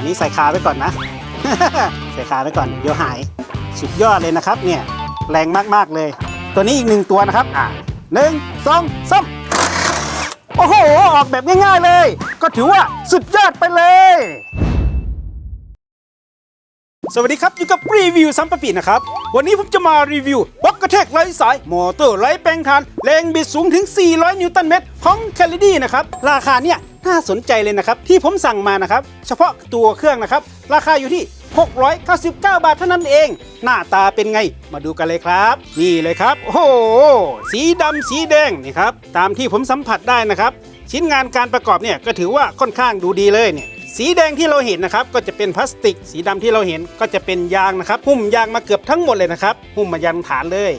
อันนี้ใส่ขาไว้ก่อนนะ ใส่ขาไว้ก่อนเดี๋ยวหายสุดยอดเลยนะครับ เนี่ยแรงมากๆเลย ตัวนี้อีกหนึ่งตัวนะครับอ่าหนึ่งสองสามโอ้โห ออกแบบง่ายๆเลย ก็ถือว่าสุดยอดไปเลย สวัสดีครับ อยู่กับรีวิวซัมปะปีนะครับ วันนี้ผมจะมารีวิวบล็อกกระแทกไร้สาย มอเตอร์ไร้แปลงทานแรงบิดสูงถึง 400 นิวตันเมตร ของแคลดี้นะครับ ราคาเนี่ย น่าสนใจเลยนะครับ ที่ผมสั่งมานะครับ เฉพาะตัวเครื่องนะครับ ราคาอยู่ที่ 699 บาทเท่านั้นเอง หน้าตาเป็นไงมาดูกันเลยครับ นี่เลยครับ โอ้โหสีดำสีแดงนี่ครับตามที่ผมสัมผัสได้นะครับ ชิ้นงานการประกอบเนี่ยก็ถือว่าค่อนข้างดูดีเลยเนี่ยสีแดงที่เราเห็นนะครับก็จะเป็นพลาสติก สีดำที่เราเห็นก็จะเป็นยางนะครับ หุ้มยางมาเกือบทั้งหมดเลยนะครับ หุ้มมายันฐานเลย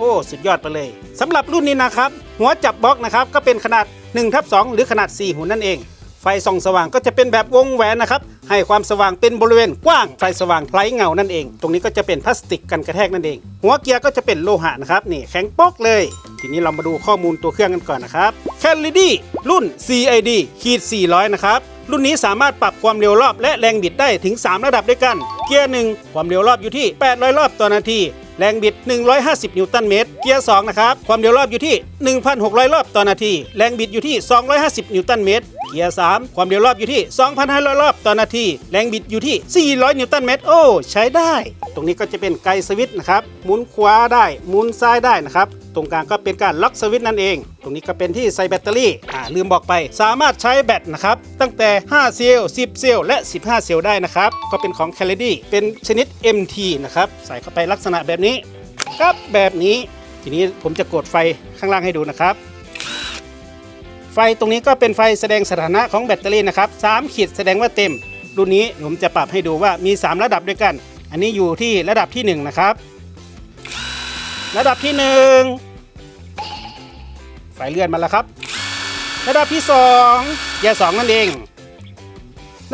โอ้สุดยอดไปเลยสำหรับรุ่นนี้นะครับ หัวจับบล็อกนะครับก็เป็นขนาด1ทับ2หรือขนาด 4 หุ่นนั่นเอง ไฟส่องสว่างก็จะเป็นแบบวงแหวนนะครับให้ความสว่างเป็นบริเวณกว้างไฟสว่างไร้เงานั่นเอง ตรงนี้ก็จะเป็นพลาสติกกันกระแทกนั่นเอง หัวเกียร์ก็จะเป็นโลหะนะครับนี่แข็งโป๊กเลย ทีนี้เรามาดูข้อมูลตัวเครื่องกันก่อนนะครับแคลดีรุ่น CID ขีด400 นะครับรุ่นนี้สามารถปรับความเร็วรอบและแรงบิดได้ถึง 3 ระดับด้วยกัน เกียร์ 1 ความเร็วรอบอยู่ที่ 800 รอบต่อนาที แรงบิด 150 นิวตันเมตร เกียร์ 2 นะครับ ความเร็วรอบอยู่ที่ 1,600 รอบต่อนาที แรงบิดอยู่ที่ 250 นิวตันเมตร เกียร์ 3 ความเร็วรอบอยู่ที่ 2,500 รอบต่อนาที แรงบิดอยู่ที่ 400 นิวตันเมตร โอ้ ใช้ได้ ตรงนี้ก็จะเป็นไกสวิตช์นะครับหมุนขวาได้หมุนซ้ายได้นะครับตรงกลางก็เป็นการล็อกสวิตนั่นเอง ตรงนี้ก็เป็นที่ใส่แบตเตอรี่อ่าลืมบอกไป สามารถใช้แบตนะครับ ตั้งแต่ 5 เซลล์ 10 เซลล์ และ 15 เซลล์ได้นะครับ ก็เป็นของ c a l e d y เป็นชนิด MT นะครับ ใส่เข้าไปลักษณะแบบนี้ ครับแบบนี้ ทีนี้ผมจะกดไฟข้างล่างให้ดูนะครับ ไฟตรงนี้ก็เป็นไฟแสดงสถานะของแบตเตอรี่นะครับ3ขีดแสดงว่าเต็ม รุ่นนี้ผมจะปรับให้ดูว่ามี 3 ระดับด้วยกัน อันนี้อยู่ที่ระดับที่ 1 นะครับ ระดับที่ 1 ไฟเลื่อนมาแล้วครับ ระดับที่2แย่สองนั่นเอง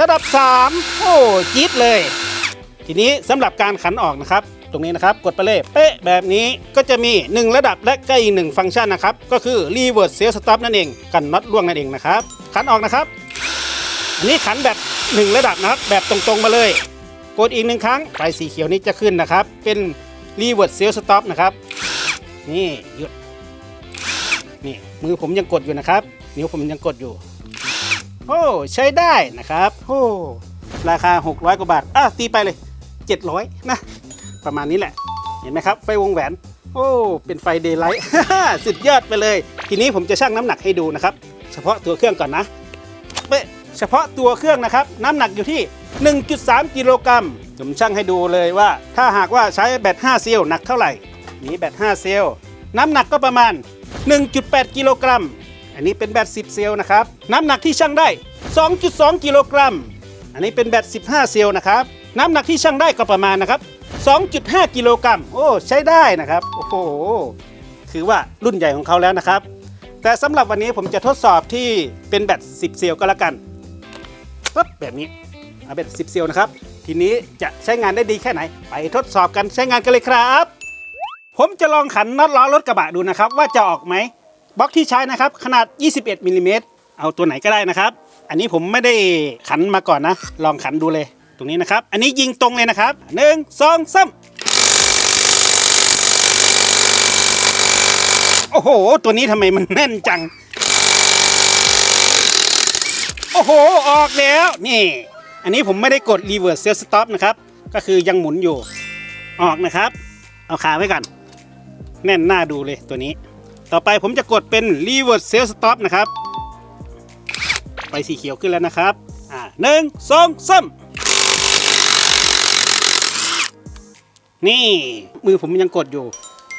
ระดับ 3 โอ้จี๊ดเลย ทีนี้สำหรับการขันออกนะครับ ตรงนี้นะครับ กดไปเลยเป๊ะแบบนี้ก็จะมี 1 ระดับและก็อีกหนึ่งฟังก์ชันนะครับ ก็คือ reverse seal stop นั่นเอง กันน็อตล่วงนั่นเองนะครับ ขันออกนะครับอันนี้ขันแบบ 1 ระดับนะครับ แบบตรงๆมาเลย กดอีกหนึ่งครั้งไฟสีเขียวนี้จะขึ้นนะครับ เป็น reverse seal stop นะครับ นี่หยุด นี่มือผมยังกดอยู่นะครับ นิ้วผมยังกดอยู่ โอ้ใช้ได้นะครับโอ้ราคา 600 กว่าบาทอะตีไปเลย 700 นะ ประมาณนี้แหละ เห็นไหมครับ ไฟวงแหวน โอ้ เป็นไฟเดย์ไลท์ สุดยอดไปเลย ทีนี้ผมจะชั่งน้ำหนักให้ดูนะครับ เฉพาะตัวเครื่องก่อนนะเป๊ะเฉพาะตัวเครื่องนะครับ น้ำหนักอยู่ที่ 1.3 กิโลกรัมผมชั่งให้ดูเลยว่า ถ้าหากว่าใช้แบต5เซลล์หนักเท่าไหร่นี่แบต5เซลล์น้ำหนักก็ประมาณ 1.8 กิโลกรัม อันนี้เป็นแบต10 เซลล์นะครับ น้ำหนักที่ชั่งได้ 2.2 กิโลกรัม อันนี้เป็นแบต15 เซลล์นะครับ น้ำหนักที่ชั่งได้ก็ประมาณนะครับ 2.5 กิโลกรัมโอ้ใช้ได้นะครับ โอ้โหถือว่ารุ่นใหญ่ของเขาแล้วนะครับ แต่สำหรับวันนี้ผมจะทดสอบที่เป็นแบต 10 เซลล์ก็แล้วกันปึ๊บแบบนี้เอาแบต 10 เซลล์นะครับ ทีนี้จะใช้งานได้ดีแค่ไหน ไปทดสอบกันใช้งานกันเลยครับ ผมจะลองขันน็อตล้อรถกระบะดูนะครับ ว่าจะออกไหมบล็อกที่ใช้นะครับ ขนาด 21มิลลิเมตรเอาตัวไหนก็ได้นะครับ อันนี้ผมไม่ได้ขันมาก่อนนะ ลองขันดูเลย ตรงนี้นะครับ อันนี้ยิงตรงเลยนะครับหนึ่งสองสามโอ้โห ตัวนี้ทำไมมันแน่นจัง โอ้โห ออกแล้ว นี่ อันนี้ผมไม่ได้กด reverse self stop นะครับ ก็คือยังหมุนอยู่ ออกนะครับ เอาขาไว้ก่อน แน่นหน้าดูเลยตัวนี้ ต่อไปผมจะกดเป็น reverse self stop นะครับ ไฟสีเขียวขึ้นแล้วนะครับ อ่าหนึ่งสองสาม นี่มือผมยังกดอยู่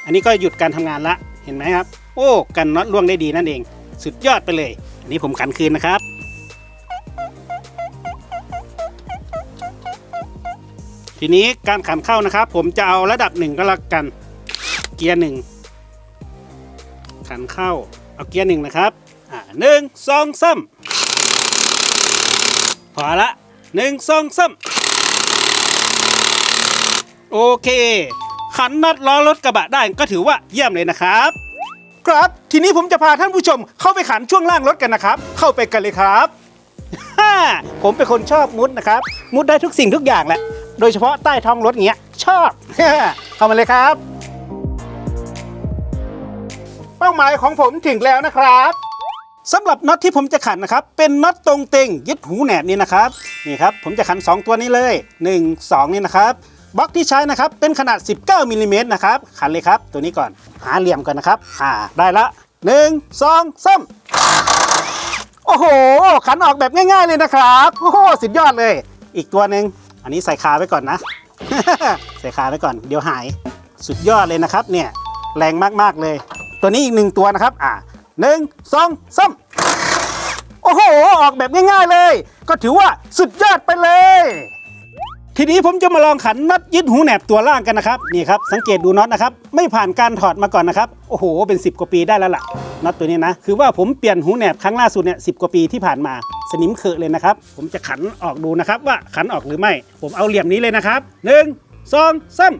อันนี้ก็หยุดการทำงานละเห็นไหมครับ โอ้กันน็อตล่วงได้ดีนั่นเอง สุดยอดไปเลย อันนี้ผมขันคืนนะครับทีนี้การขันเข้านะครับ ผมจะเอาระดับหนึ่งก็แล้วกัน เกียร์หนึ่งขันเข้าเอาเกียร์หนึ่งนะครับอ่าหนึ่งสองสามพอละหนึ่งสองสาม โอเค ขันน็อตล้อรถกระบะได้ก็ถือว่าเยี่ยมเลยนะครับ ครับทีนี้ผมจะพาท่านผู้ชมเข้าไปขันช่วงล่างรถกันนะครับ เข้าไปกันเลยครับฮ่าผมเป็นคนชอบมุดนะครับ มุดได้ทุกสิ่งทุกอย่างแหละ โดยเฉพาะใต้ท้องรถเงี้ย ชอบเข้ามาเลยครับ เป้าหมายของผมถึงแล้วนะครับสำหรับน็อตที่ผมจะขันนะครับ เป็นน็อตตรงเต็งยึดหูแหนบนี่นะครับ นี่ครับ ผมจะขัน 2 ตัวนี้เลย 1 2 นี่นะครับ บล็อกที่ใช้นะครับเป็นขนาด 19มิลลิเมตรนะครับขันเลยครับ ตัวนี้ก่อนหาเหลี่ยมก่อนนะครับอ่าได้ละ 1 2 3 โอ้โห ขันออกแบบง่ายๆเลยนะครับ โอ้โหสุดยอดเลย อีกตัวหนึ่งอันนี้ใส่ขาไว้ก่อนนะ ใส่ขาไว้ก่อนเดี๋ยวหายสุดยอดเลยนะครับเนี่ยแรงมากๆเลย ตัวนี้อีกหนึ่งตัวนะครับอ่าหนึ่งสองสามโอ้โห ออกแบบง่ายๆเลย ก็ถือว่าสุดยอดไปเลย ทีนี้ผมจะมาลองขันน็อตยึดหูแหนบตัวล่างกันนะครับนี่ครับสังเกตดูน็อตนะครับไม่ผ่านการถอดมาก่อนนะครับโอ้โหเป็น 10 กว่าปีได้แล้วล่ะน็อตตัวนี้นะคือว่าผมเปลี่ยนหูแหนบครั้งล่าสุดเนี่ยสิกว่าปีที่ผ่านมาสนิมเขอะเลยนะครับ ผมจะขันออกดูนะครับว่าขันออกหรือไม่ ผมเอาเหลี่ยมนี้เลยนะครับหนึ่งสองสาม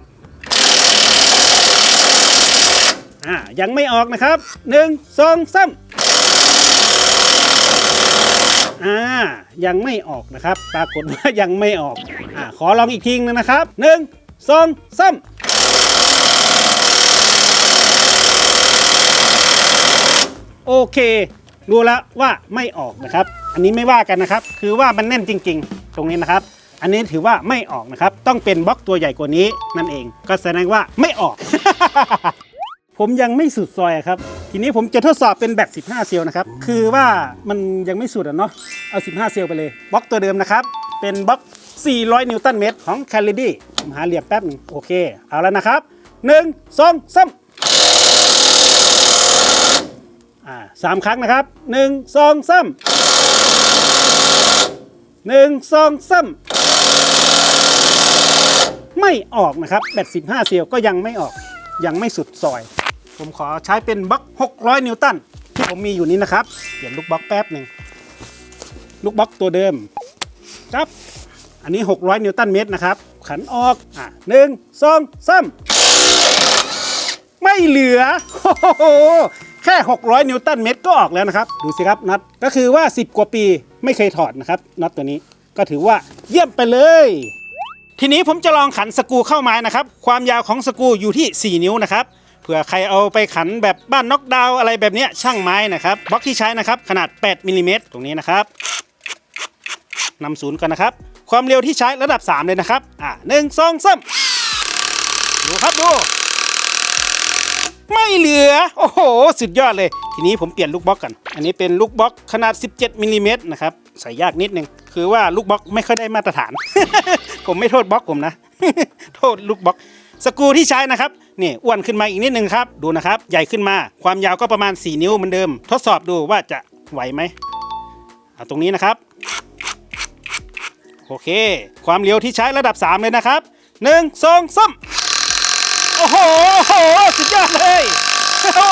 อ่ายังไม่ออกนะครับหนึ่งส อ่ายังไม่ออกนะครับ ปรากฏว่ายังไม่ออกอ่าขอลองอีกทีนึงนะครับหนึ่งสองสามโอเครู้แล้วว่าไม่ออกนะครับ อันนี้ไม่ว่ากันนะครับ คือว่ามันแน่นจริง ๆ ตรงนี้นะครับ อันนี้ถือว่าไม่ออกนะครับ ต้องเป็นบล็อกตัวใหญ่กว่านี้นั่นเอง ก็แสดงว่าไม่ออก ผมยังไม่สุดซอยครับ ทีนี้ผมจะทดสอบเป็นแบบ 15 เซลล์นะครับ คือว่ามันยังไม่สุดอะเนาะ เอา 15 เซลล์ไปเลย บล็อกตัวเดิมนะครับ เป็นบล็อก 400 นิวตันเมตรของ c a l i d y ผมหาเหลี่ยมแป๊บหนึงโอเค เอาแล้วนะครับ 1 2 3อ่าสามครั้งนะครับ 1 2 3 1 2 3ไม่ออกนะครับแบบ15เซลก็ยังไม่ออก ยังไม่สุดซอย ผมขอใช้เป็นบล็อก600 นิวตันที่ผมมีอยู่นี้นะครับ เปลี่ยนลูกบล็อกแป๊บหนึ่งลูกบล็อกตัวเดิมครับอันนี้ 600 นิวตันเมตรนะครับ ขันออกอะหนึ่งสองสามไม่เหลือโอ้โหแค่ 600 นิวตันเมตรก็ออกแล้วนะครับ ดูสิครับน็อตก็คือว่า 10 กว่าปีไม่เคยถอดนะครับน็อตตัวนี้ก็ถือว่าเยี่ยมไปเลย ทีนี้ผมจะลองขันสกูเข้าไม้นะครับ ความยาวของสกูอยู่ที่ 4 นิ้วนะครับ ผื่อใครเอาไปขันแบบบ้านน็อกดาวอะไรแบบนี้ช่างไม้นะครับบล็อกที่ใช้นะครับขนาด 8มิลลิเมตรตรงนี้นะครับนำศูนย์ก่อนนะครับ ความเร็วที่ใช้ระดับ 3 เลยนะครับ อะหนึ่งสองสามดูครับดู ไม่เหลือ โอ้โห สุดยอดเลย ทีนี้ผมเปลี่ยนลูกบล็อกกัน อันนี้เป็นลูกบล็อกขนาด 17มิลลิเมตรนะครับ ใส่ยากนิดนึง คือว่าลูกบล็อกไม่ค่อยได้มาตรฐาน ผมไม่โทษบล็อกผมนะ โทษลูกบล็อก สกูที่ใช้นะครับนี่อ้วนขึ้นมาอีกนิดนึงครับดูนะครับ ใหญ่ขึ้นมาความยาวก็ประมาณ 4 นิ้วเหมือนเดิม ทดสอบดูว่าจะไหวไหมเอาตรงนี้นะครับ โอเค ความเร็วที่ใช้ระดับ 3 เลยนะครับ 1 2 3โอ้โหโอ้โหสุดยอดเลยโอ้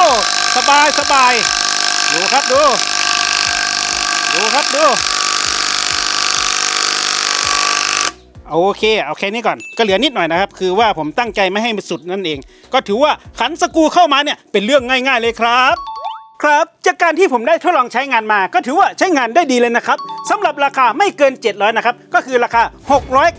สบายสบายดูครับดู ดูครับดู โอเคเอาแค่นี้ก่อนก็เหลือนิดหน่อยนะครับ คือว่าผมตั้งใจไม่ให้มันสุดนั่นเอง ก็ถือว่าขันสกูเข้ามาเนี่ยเป็นเรื่องง่าย ๆเลยครับครับจากการที่ผมได้ทดลองใช้งานมา ก็ถือว่าใช้งานได้ดีเลยนะครับสำหรับราคาไม่เกิน 700 นะครับ ก็คือราคา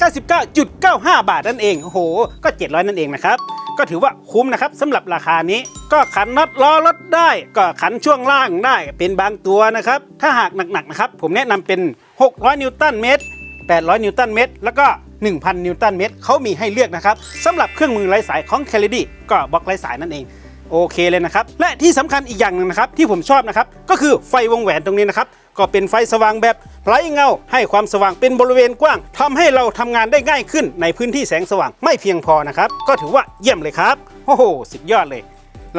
699.95 บาทนั่นเองโอ้โห ก็ 700 นั่นเองนะครับ ก็ถือว่าคุ้มนะครับสำหรับราคานี้ ก็ขันน็อตล้อรถได้ ก็ขันช่วงล่างได้เป็นบางตัวนะครับ ถ้าหากหนักๆนะครับ ผมแนะนำเป็น 600 นิวตันเมตร 800 นิวตันเมตร แล้วก็ 1,000 นิวตันเมตรเขามีให้เลือกนะครับสำหรับเครื่องมือไร้สายของ c a l i d y ก็บล็อกไร้สายนั่นเองโอเคเลยนะครับ และที่สำคัญอีกอย่างหนึ่งนะครับ ที่ผมชอบนะครับ ก็คือไฟวงแหวนตรงนี้นะครับ ก็เป็นไฟสว่างแบบไร้เงา ให้ความสว่างเป็นบริเวณกว้างทำให้เราทำงานได้ง่ายขึ้นในพื้นที่แสงสว่างไม่เพียงพอนะครับ ก็ถือว่าเยี่ยมเลยครับโอ้โหสุดยอดเลย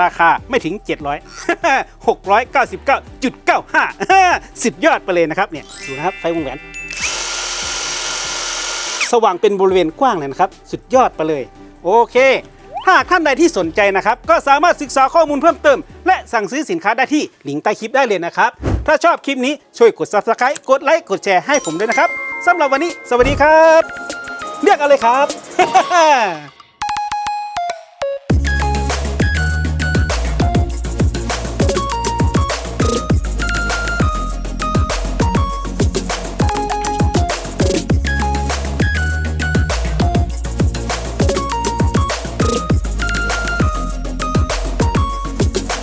ราคาไม่ถึง 700 699.95 สุดยอดไปเลยนะครับเนี่ยดูนะครับไฟวงแหวน สว่างเป็นบริเวณกว้างเลยนะครับ สุดยอดไปเลย โอเค ถ้าท่านใดที่สนใจนะครับ ก็สามารถศึกษาข้อมูลเพิ่มเติม และสั่งซื้อสินค้าได้ที่ลิงก์ใต้คลิปได้เลยนะครับ ถ้าชอบคลิปนี้ช่วยกด subscribe กดไลค์กดแชร์ให้ผมด้วยนะครับสำหรับวันนี้ สวัสดีครับ เรียกอะไรครับ